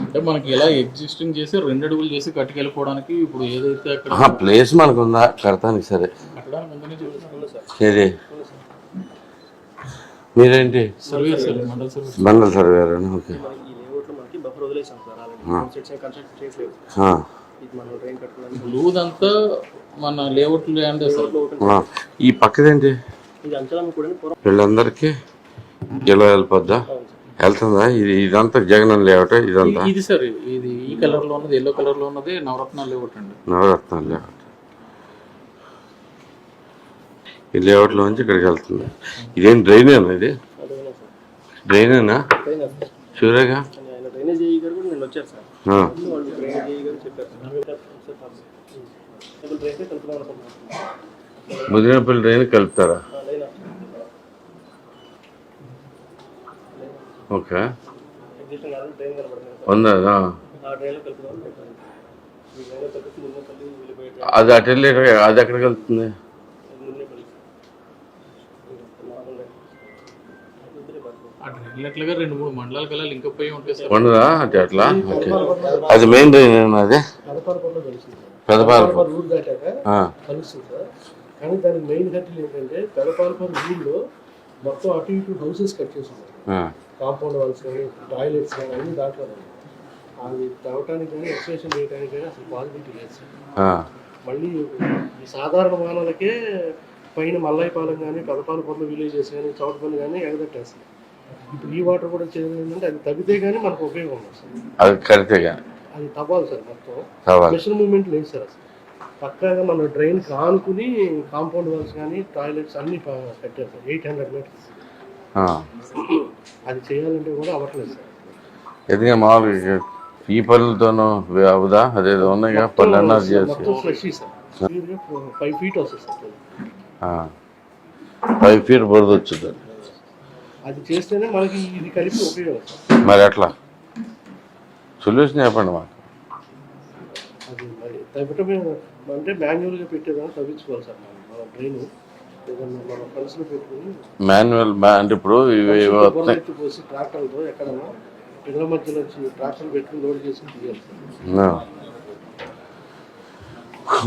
అంటే మనకి ఇలా ఎగ్జిస్టింగ్ చేసి రెండు అడుగులు చేసి కట్టుకెళ్ళిపోవడానికి ఇప్పుడు ఏదైతే అక్కడ ప్లేస్ మనకు ఉందా కడతానికి సరే. ఏది? మీరేంటి? మండల సర్వేర్ ఓకే. ఆ, ఇది మనం లేఅవుట్ ల్యాండ్. ఈ పక్కదేంటి? వీళ్ళందరికీ ఇలా వెళ్ళిపోద్దా? వెళ్తుందా? ఇది ఇదంతా జగన్ లేవట ఇదంతా? ఇది సార్ ఇది ఈ కలర్లో ఉన్నది ఎల్లో కలర్లో ఉన్నది నవరత్న లేఅవుట్ అండి నవరత్నాలు లేవట. ఈ లేఅవుట్లో నుంచి ఇక్కడికి వెళ్తుంది. ఇదేం డ్రైనేనా ఇది? డ్రైనేనా? చూడగా? అని ఆయన డ్రైనేజ్ వెళ్ళిపోయే డ్రైన్ అది అటు వెళ్ళి అది ఎక్కడికి వెళ్తుంది? ఉండదా? అంటే అట్లా? ఓకే. అది మెయిన్ డ్రైన్ అది? పెదపాలపల్లిలో కలిసింది. సార్ పెదపాలపు రూట్ దాటాక ఆ, కలుస్తుంది సార్. కానీ దానికి మెయిన్ కట్టలు ఏంటంటే పెదపాలపల్లి ఊళ్ళో మొత్తం అటు ఇటు హౌసెస్ కట్ చేసి కాంపౌండ్ వాల్స్ కానీ టాయిలెట్స్ కానీ అన్ని దాంట్లో. అది తవ్వటానికి కానీ ఎక్స్టెన్షన్ చేయడానికి కానీ అసలు పాసిబిలిటీ లేదు సార్. మళ్ళీ ఈ సాధారణ వాహనాలకే పైన మల్లైపాలెం కానీ పెదపాలపల్లి విలేజెస్ కానీ చౌటపల్లి కానీ ఎగదట్టేస్తాయి ఇప్పుడు ఈ వాటర్ కూడా ఏంటంటే అది తగ్గితే కానీ మనకు ఉపయోగం సార్. అది కడితే కానీ అది తవ్వాలి సార్ మొత్తం. స్పెషల్ మూమెంట్ లేదు సార్ అసలు. పక్కాగా మన డ్రైన్ కానుకుని కాంపౌండ్ వాల్స్ కానీ టాయిలెట్స్ అన్ని కట్టారు సార్ ఎయిట్ హండ్రెడ్ మీటర్స్. అది చేయాలంటే కూడా అవ్వట్లేదు సార్. ఎందుకంటే మామూలుగా ఈ పళ్ళతోనూ అవుదా? అదేదో ఉన్నాయిగా పళ్ళు అన్నారు చేసి ఫైవ్ ఫీట్ వస్తుంది ఫైవ్ ఫీట్ బురద వచ్చింది. అది చేస్తేనే మనకి ఇది కలిపి ఉపయోగం మరి ఎట్లా? సొల్యూషన్ చెప్పండి మాకు. అది మరి తగ్గటమే అంటే మాన్యువల్గా పెట్టేదాన్ని తగ్గించుకోవాలి సార్ మన బ్రెయిన్. మాన్యువల్ అంటే ఇప్పుడు ఇవి.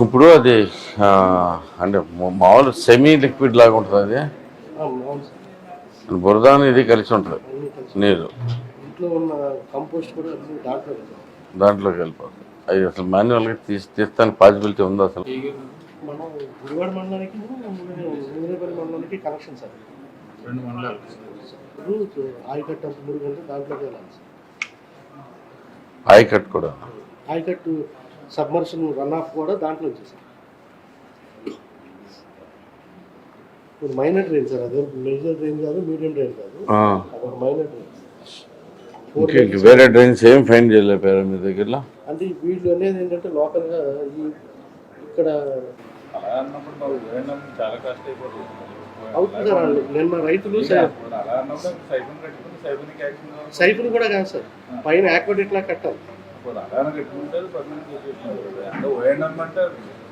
ఇప్పుడు అది అంటే మామూలు సెమీ లిక్విడ్ లాగా ఉంటుంది అది? బురదాని ఇది కలిసి ఉంటుంది నీరు. ఇంట్లో ఉన్న కంపోస్ట్ కూడా అన్ని దాంట్లో కదా. దాంట్లోకి వెళ్ళిపోతుంది. అది అసలు మాన్యువల్గా తీసి తీస్తానికి పాసిబిలిటీ ఉందా అసలు? మనం గుడివాడ మండలానికి ముందుపల్లి మండలానికి కనెక్షన్ సార్ రెండు మండలాలు. ఇప్పుడు ఆయకట్టు మురుగు అంటే దాంట్లోకి వెళ్ళాలి. సార్ ఆయకట్ కూడా? ఆయకట్టు సబ్మర్షన్ రన్ ఆఫ్ కూడా దాంట్లో వచ్చేసారు ఇప్పుడు మైనర్ డ్రైన్ సార్ అదే మేజర్ డ్రైన్ కాదు మీడియం డ్రైన్ కాదు. మైనర్ ఇంక వేరే డ్రైన్స్ ఏం ఫైన్ చేయలేపారా మీ దగ్గరలో? అంటే వీళ్ళు అనేది ఏంటంటే లోకల్గా ఈ ఇక్కడ అలా అన్నప్పుడు చాలా కాస్ట్ అయిపోతుంది అవుతుంది సార్ వాళ్ళు. నిన్న రైతులు అలా అన్నప్పుడు సైబన్ కట్టుకుని సైబన్కి యాక్షన్ కూడా కాదు సార్ పైన ఆక్వాడెట్ లా కట్టాలి ఇప్పుడు అలానే కట్టుకుంటే పర్మనెంట్ చేసేస్తున్నారు అంటే ఓఎన్ఎం అంటే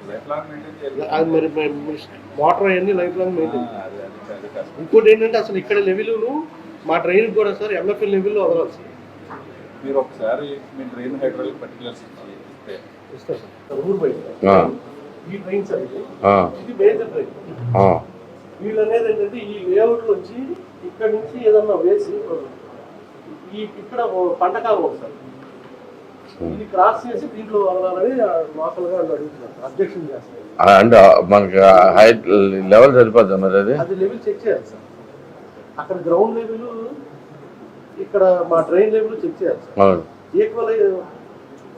లైఫ్ లాంగ్ మెయింటైన్ చేయాలి. అది మరి వాటర్ అవన్నీ లైఫ్ లాంగ్ మెయింటైన్ కష్టం. ఇంకోటి ఏంటంటే అసలు ఇక్కడ లెవెల్ను మా ట్రైన్ కూడా సార్ ఎంఎఫ్ఎల్ లెవెల్లో వదలాలి సార్. మీరు ఒకసారి మీ ట్రైన్ హైడ్రాలిక్ పర్టికులర్స్ ఇస్తే. ఇస్తారు సార్. ఊరు బయట ఆ, ఈ ట్రైన్ సార్ ఇది మేజర్ ట్రైన్. వీళ్ళు అనేది ఏంటంటే ఈ లేఅవుట్ నుంచి ఇక్కడ నుంచి ఏదన్నా వేసి ఈ ఇక్కడ ఓ పంట కాలం ఉంది సార్. ఇది క్రాస్ చేసి దీంట్లో వదలాలని లోకల్గా అడుగుతున్నారు అబ్జెక్షన్ చేస్తారు అంటే మనకి హైట్ లెవెల్ సరిపోద్దా మరి అది? అది లెవెల్ చెక్ చేయాలి సార్. అక్కడ గ్రౌండ్ లెవెల్ ఇక్కడ మా ట్రైన్ లెవెల్ చెక్ చేయాలి సార్. ఈక్వల్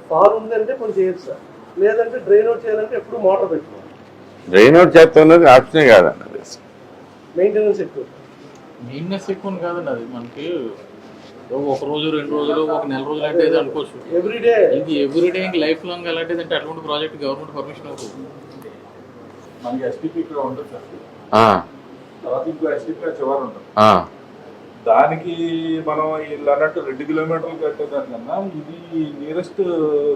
ఫాల్ ఉందంటే కొంచెం చేయొచ్చు సార్? లేదంటే డ్రైన్ అవుట్ చేయాలంటే ఎప్పుడు మోటార్ పెట్టుకోవాలి. డ్రైన్ అవుట్ చేస్తా ఉన్నది ఆప్షనే కాదండి మెయింటెనెన్స్ ఎక్కువ. మెయిన్నెస్ ఎక్కువ కాదండి అది. మనకి ఒక రోజు రెండు రోజులు ఒక నెల రోజులు అంటే అనుకోవచ్చు. ఎవ్రీడే ఇది ఎవ్రీడే లైఫ్ లాంగ్ అలాంటిది అంటే అటువంటి ప్రాజెక్ట్ గవర్నమెంట్ పర్మిషన్ అవుతుంది మనకి ఎస్టీపీ ఇక్కడ ఉంటుంది సార్. ఆ, తర్వాత ఇంకో ఎస్టీపీ చివరి ఉంటుంది. ఆ, దానికి మనం ఇలా అన్నట్టు రెండు కిలోమీటర్లు కట్టేదానికన్నా ఇది నియరెస్ట్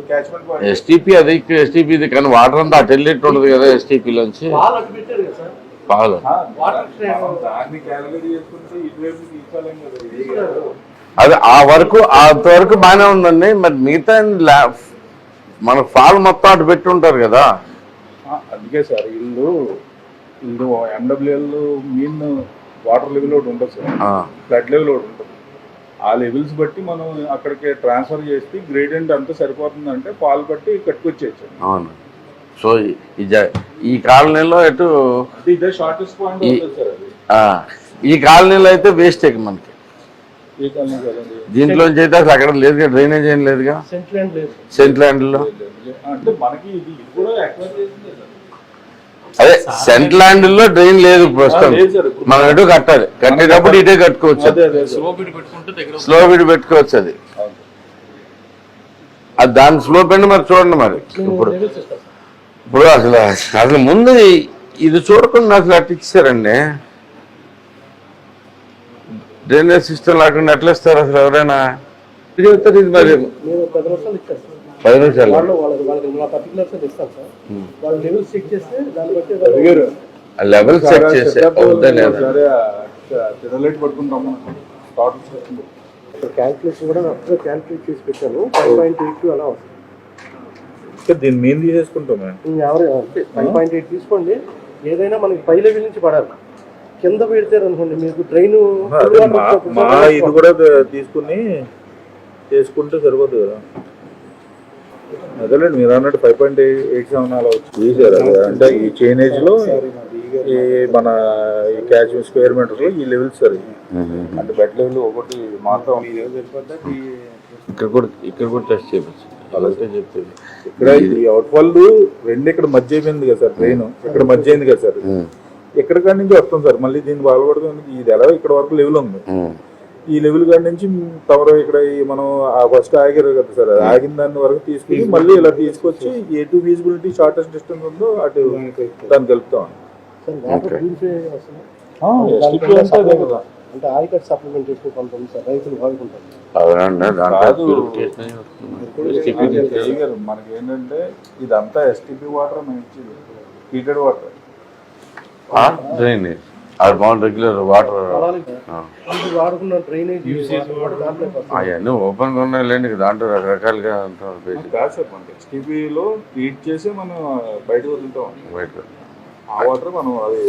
క్యాచ్మెంట్ పాయింట్ ఎస్టీపీ అది ఎస్టీపీ ఇది కానీ వాటర్ అంతా అటు వెళ్ళేట్టు ఉండదు కదా ఎస్టీపీలోంచి పాలు అటు పెట్టారు కదా సార్? పాలు. వాటర్ ట్రైన్ దాన్ని క్యాలిక్యులేట్ చేసుకుంటే ఇటువైపు తీసుకోలేం కదా. ఇది తీసుకున్నారు. అది ఆ వరకు అంతవరకు బాగానే ఉందండి. మరి మిగతా మన ఫాల్ మొత్తం అటు పెట్టి ఉంటారు కదా. అందుకే సార్ ఇల్లు ఇల్లు ఎండబ్ల్యూఎల్ మీన్ వాటర్ లెవెల్ ఒకటి ఉంటుంది సార్. ఆ, ఫ్లడ్ లెవెల్ ఒకటి ఉంటుంది. ఆ లెవెల్స్ బట్టి మనం అక్కడికి ట్రాన్స్ఫర్ చేసి గ్రేడియంట్ అంతా సరిపోతుందంటే పాలు బట్టి కట్టుకొచ్చేయచ్చు. అవును. సో ఈ- కాలనీలో ఎటు అది ఇదే షార్టెస్ట్ పాయింట్ ఈ- అవుతుంది సార్ అది. ఆ, ఈ కాలనీలో అయితే వేస్ట్ మనకి? దీంట్లోంచి అయితే అసలు అక్కడ లేదుగా డ్రైనేజ్ ఏం లేదుగా? సెంట్ ల్యాండ్ లేదు. సెంట్ ల్యాండ్లో అంటే మనకి ఇది ఇది కూడా అదే సెంట్ ల్యాండ్లో డ్రైన్ లేదు ప్రస్తుతం. మనం ఎటు కట్టాలి కట్టేటప్పుడు ఇటే కట్టుకోవచ్చు. స్లో బిడ్ పెట్టుకోవచ్చు అది. అవును. అది దాని స్లో పెండి మరి చూడండి మరి. ఇప్పుడు ఇప్పుడు అసలు అసలు ముందు ఇది చూడకుండా అసలు అట్లా ఇచ్చారండి. డ్రైనేజ్ సిస్టమ్ లేకుండా ఎట్లా ఇస్తారు అసలు ఎవరైనా. ఇది మరి నేను పది నిమిషాలు. లెవెల్ చెక్ చేసే అవుతా లేదా? క్యాల్కులేషన్ కూడా అప్పుడే క్యాల్కులేట్ చేసి పెట్టాను. ఫైవ్ పాయింట్ ఎయిట్ అలా వస్తుంది. దీన్ని మేము తీసేసుకుంటాం ఫైవ్ పాయింట్ ఎయిట్ తీసుకోండి. ఏదైనా మనకి పై లెవెల్ నుంచి పడాలి. కింద పెడితే అనుకోండి మీకు డ్రైన్ మా ఇది కూడా తీసుకుని చేసుకుంటే సరిపోదు కదా. అదేలేండి మీరు అన్నట్టు ఫైవ్ పాయింట్ ఎయిట్ సెవెన్ అలా వచ్చి అది. అంటే ఈ చైనేజ్లో ఈ మన ఈ క్యాచ్ స్క్వేర్ మీటర్లో ఈ లెవెల్స్ సార్. అంటే బెడ్ లెవెల్ ఒకటి మాత్రం ఇక్కడ కూడా ఇక్కడ కూడా టెస్ట్ చేయవచ్చు అలాగే చెప్పేది ఇక్కడ ఈ అవుట్ ఫాల్ రెండు ఇక్కడ మధ్య అయిపోయింది కదా సార్ ట్రైన్ ఇక్కడ మధ్య అయింది కదా సార్. ఇక్కడ కాడి నుంచి వస్తాం సార్ మళ్ళీ దీన్ని బాగుపడుతుంది ఇది ఎలా ఇక్కడ వరకు లెవెల్ ఉంది? ఈ లెవెల్ కాడి నుంచి తమరు ఇక్కడ ఈ మనం ఫస్ట్ ఆగారు కదా సార్ ఆగిన దాని వరకు తీసుకుని మళ్ళీ ఇలా తీసుకొచ్చి ఏ టూ ఫీజిబిలిటీ షార్టెస్ట్ డిస్టెన్స్ ఉందో అటు దాన్ని కలుపుతాం. అంటే అదే కదా. అంటే ఆయికట్ కొంత సార్ రైతులు. మనకి ఏంటంటే ఇదంతా ఎస్టీపీ వాటర్ ఇచ్చేది హీటెడ్ వాటర్ ఆ, డ్రైనేజ్. అది బాగుంది రెగ్యులర్ వాటర్. అవన్నీ ఓపెన్గా ఉన్నాయి లేండి దాంట్లో రకరకాలుగా చేసి మనం బయట వదులుతాం. బయట. ఆ వాటర్ మనం అది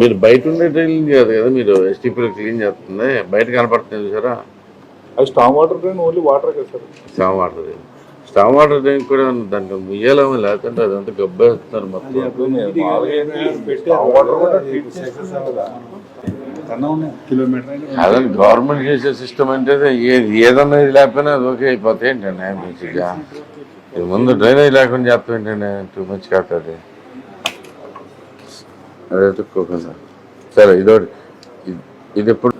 మీరు బయట ఉండే డ్రైన్ కాదు కదా మీరు ఎస్టీపీలో క్లీన్ చేస్తుంది. బయట కనపడుతుంది చూసారా? అది storm water drain only water కదా sir. Storm water drain storm water drain కూడా ఉంది. దాంట్లో ముయ్యాలేమో లేకుంటే అదంతా గబ్బేస్తున్నారు మొత్తం. వాటర్ కూడా ట్రీట్ చేసేసాం కదా. కిలోమీటర్ అదే గవర్నమెంట్ చేసే సిస్టమ్ అంటే ఏది ఏదన్నా ఇది లేకపోయినా అది ఓకే అయిపోతాయి ఏంటండి బేసిక్గా ఇది ముందు డ్రైనేజ్ లేకుండా చేస్తాం ఏంటండి టూ మచ్ కాదు అదే ఎత్తుక్కోకుండా. సరే ఇదోటి. ఇది- ఇది ఎప్పుడు?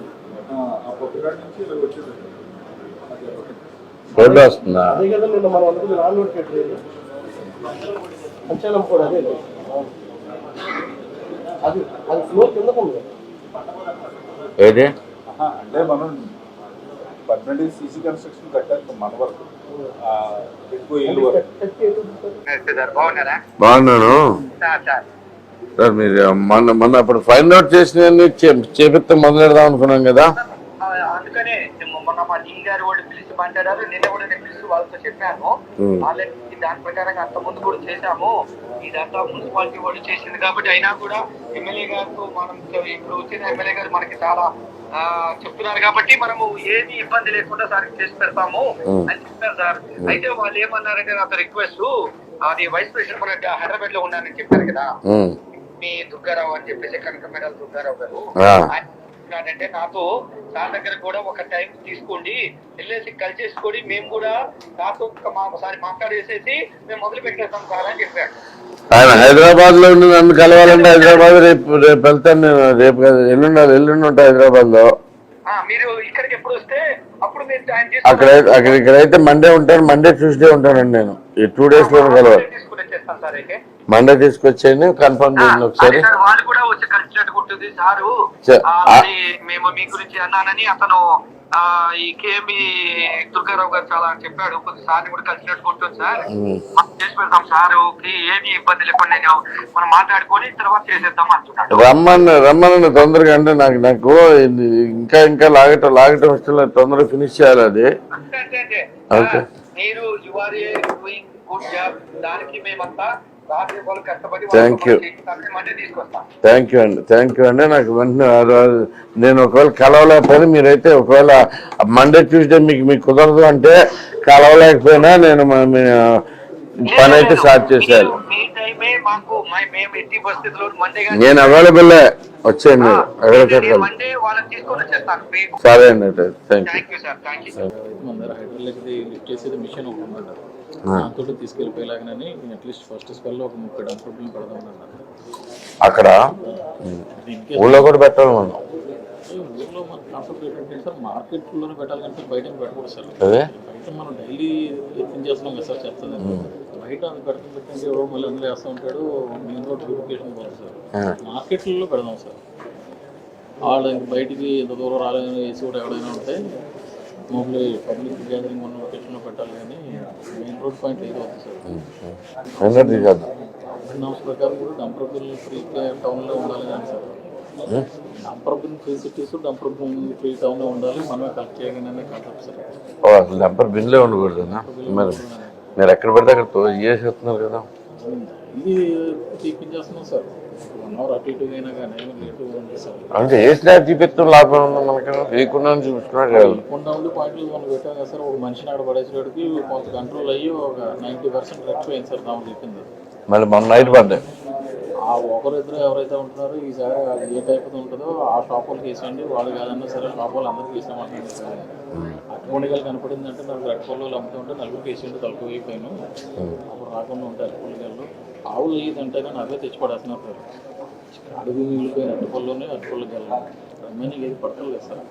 రోడ్డు వస్తుందా? మనం ఏది? అంటే మనం పర్మనెంట్ సీసీ కన్స్ట్రక్షన్ కట్టారు మన వరకు. బాగున్నాను. Sir sir. సార్ మీరు మొన్న మొన్న అప్పుడు ఫైండ్ అవుట్ చేసిన చేపిస్తే మొదలెడదాం అనుకున్నాం కదా. అందుకనే మొన్న మా డీ గారు వాళ్ళు మాట్లాడారు. నిన్న కూడా నేను పిలిచి వాళ్ళతో చెప్పాను. ఆల్రెడీ దాని ప్రకారంగా అంత ముందు కూడా చేశాము. ఇదంతా మున్సిపాలిటీ వాళ్ళు చేసింది కాబట్టి అయినా కూడా ఎమ్మెల్యే గారితో మనం ఇప్పుడు వచ్చిన ఎమ్మెల్యే గారు మనకి చాలా చెప్తున్నారు కాబట్టి మనము ఏది ఇబ్బంది లేకుండా సార్ చేసి పెడతాము. అని చెప్పారు సార్. అయితే వాళ్ళు ఏమన్నారంటే నాతో రిక్వెస్ట్ అది వైస్ ప్రెసిడెంట్ మన హైదరాబాద్లో ఉన్నానని చెప్పారు కదా. మీ దుర్గారావు అని చెప్పేసి కనక మెడల్ దుర్గారావు గారు. అంటే నాతో సార్ దగ్గర కూడా ఒక టైం తీసుకోండి. వెళ్ళేసి కలిసేసుకొని మేము కూడా నాతో ఒకసారి మాట్లాడేసేసి మేము మొదలు పెట్టేస్తాం సార్ అని చెప్పాడు ఆయన హైదరాబాద్లో ఉండి నన్ను కలవాలంటే హైదరాబాద్ రేపు రేపు వెళ్తాను నేను. రేపు ఎల్లుండి ఎల్లుండి ఉంటా హైదరాబాద్లో మీరు ఇక్కడికి ఎప్పుడు వస్తే అప్పుడు మీరు అక్కడ అక్కడ ఇక్కడైతే మండే ఉంటాను. మండే ట్యూస్డే ఉంటానండి నేను. ఈ టూ డేస్లో కలవాలి. మండే తీసుకొచ్చేయండి కన్ఫర్మ్ చేయండి ఒకసారి. వాళ్ళు కూడా వచ్చి కలిసినట్టుగా ఉంటుంది సారు. మేము మీ గురించి అన్నానని అతను ఈ దుర్గారావు గారు చాలా చెప్పాడు. కొద్దిసార్లు కూడా కలిసినట్టు ఉంటుంది సార్. మనం చేసి పెడతాం సార్. కి ఏమి ఇబ్బంది లేకుండా నేను మనం మాట్లాడుకొని తర్వాత చేసేద్దాం అంటున్నాడు రమ్మని రమ్మని తొందరగా అంటే నాకు నాకు ఇంకా ఇంకా లాగటం లాగటం ఇష్టం లేదు. తొందరగా ఫినిష్ చేయాలి అది. మీరు you are a doing good job. దానికి మేమంతా మండే తీసుకొస్తాం. థ్యాంక్ యూ అండి. థ్యాంక్ యూ అండి. నాకు వెంటనే ఆ రోజు నేను ఒకవేళ కలవలేకపోయినా మీరైతే ఒకవేళ మండే ట్యూస్డే మీకు మీకు కుదరదు అంటే కలవలేకపోయినా నేను పని అయితే స్టార్ట్ చేసేయాలి. నేను అవైలబుల్ వచ్చేయండి. సరే అండి థ్యాంక్ యూ దాంతో తీసుకెళ్ళిపోయేలాగానే అట్లీస్ట్ ఫస్ట్ స్పెల్ ఒక ముప్పై పెడదాం అక్కడ ఊళ్ళో కూడా మన. కాన్సెప్ట్ ఏంటంటే సార్. మార్కెట్లోనే పెట్టాలి బయట పెట్టకూడదు సార్. బయట మనం డైలీ ఎత్తించేస్తున్నాం కదా సార్ చెప్తుంది బయట అది పెడతాం పెట్టండి ఎవరో మళ్ళీ అందులో వేస్తూ ఉంటాడు బ్యూటిఫికేషన్ పోతుంది సార్. మార్కెట్లలో పెడదాం సార్. వాళ్ళు బయటికి ఎంత దూరం రాలేని ఏసీ కూడా ఎవడైనా ఉంటే పబ్లిక్ గ్యాదరింగ్ ఉన్న లొకేషన్లో పెట్టాలి కానీ మెయిన్ రోడ్ పాయింట్ ఏదో వద్దు సార్ ఎనర్జీ చేద్దాం నామ్స్ ప్రకారం కూడా డంపర్ బిల్ ఫ్రీ టౌన్లో ఉండాలి కానీ sir dumper bin free cities dumper bin free టౌన్లో ఉండాలి మనమే కలెక్ట్ చేయగానే కాన్సెప్ట్ సార్ ఓ అసలు నెంబర్ బిన్లే ఉండకూడదునా మరి మీరు ఎక్కడ పడితే అక్కడ చేసేస్తున్నారు కదా ఇది తీపించేస్తున్నాం సార్ అటు ఇటు అయినా కానీ లేట్ ఉంది సార్. అంటే ఏ స్లాబ్ చూపిస్తాం లాభం ఉంది మనకి? లేకుండా చూపిస్తున్నాడు కాదు కొండ ఉండి పాయింట్లు మనం పెట్టాం కదా సార్ ఒక మనిషిని ఆడ పడేసేటికి కొంత కంట్రోల్ అయ్యి ఒక నైంటీ పర్సెంట్ రెక్ట్ అయింది సార్ నాకు చెప్పింది మళ్ళీ మొన్న నైట్ పడ్డాయి. ఆ ఒకరిద్దరు ఎవరైతే ఉంటున్నారో ఈసారి ఏ టైప్ ఉంటుందో ఆ షాప్ వాళ్ళకి వేసేయండి వాళ్ళు కాదన్నా సరే షాప్ వాళ్ళు అందరికి వేసామంటారు సార్. అట్టుకొండగలు కనపడిందంటే నాకు అట్టుకోళ్ళు అమ్ముతూ ఉంటే నలుగురికి వేసేయండి తలుపు అయిపోయాను అప్పుడు రాకుండా ఉంటాయి అట్టుకొండగలు ఆవులు లేదంటే కానీ అవే తెచ్చి సార్ అడుగు మిగిలిపోయిన అట్టుకొల్లోనే అట్టుకొల్లకి వెళ్ళాలి రమ్మని ఏది పడతలేదు సార్.